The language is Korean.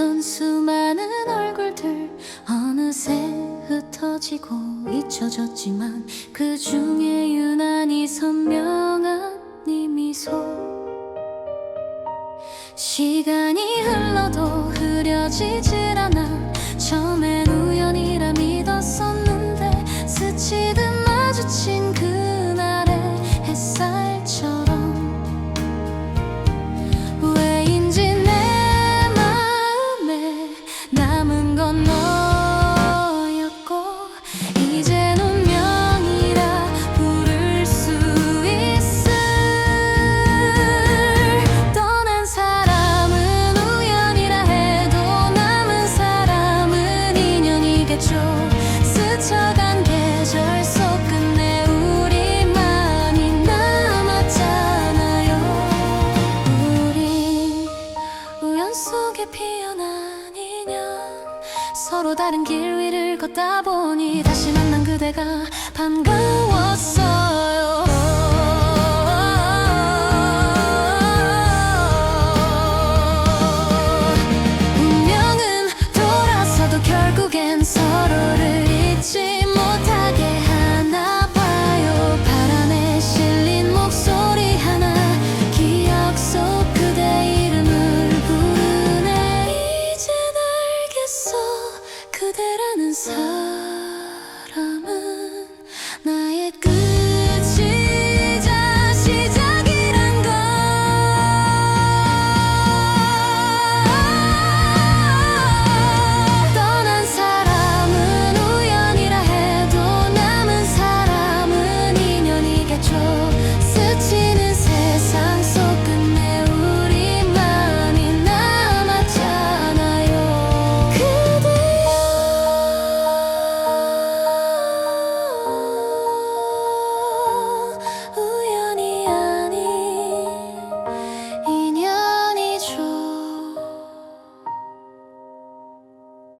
스치던 수많은 얼굴들 어느새 흩어지고 잊혀졌지만 그 중에 유난히 선명한 네 미소 시간이 흘러도 흐려지질 않아 처음엔 속에 피어난 인연 서로 다른 길 위를 걷다 보니 다시 만난 그대가 반가웠어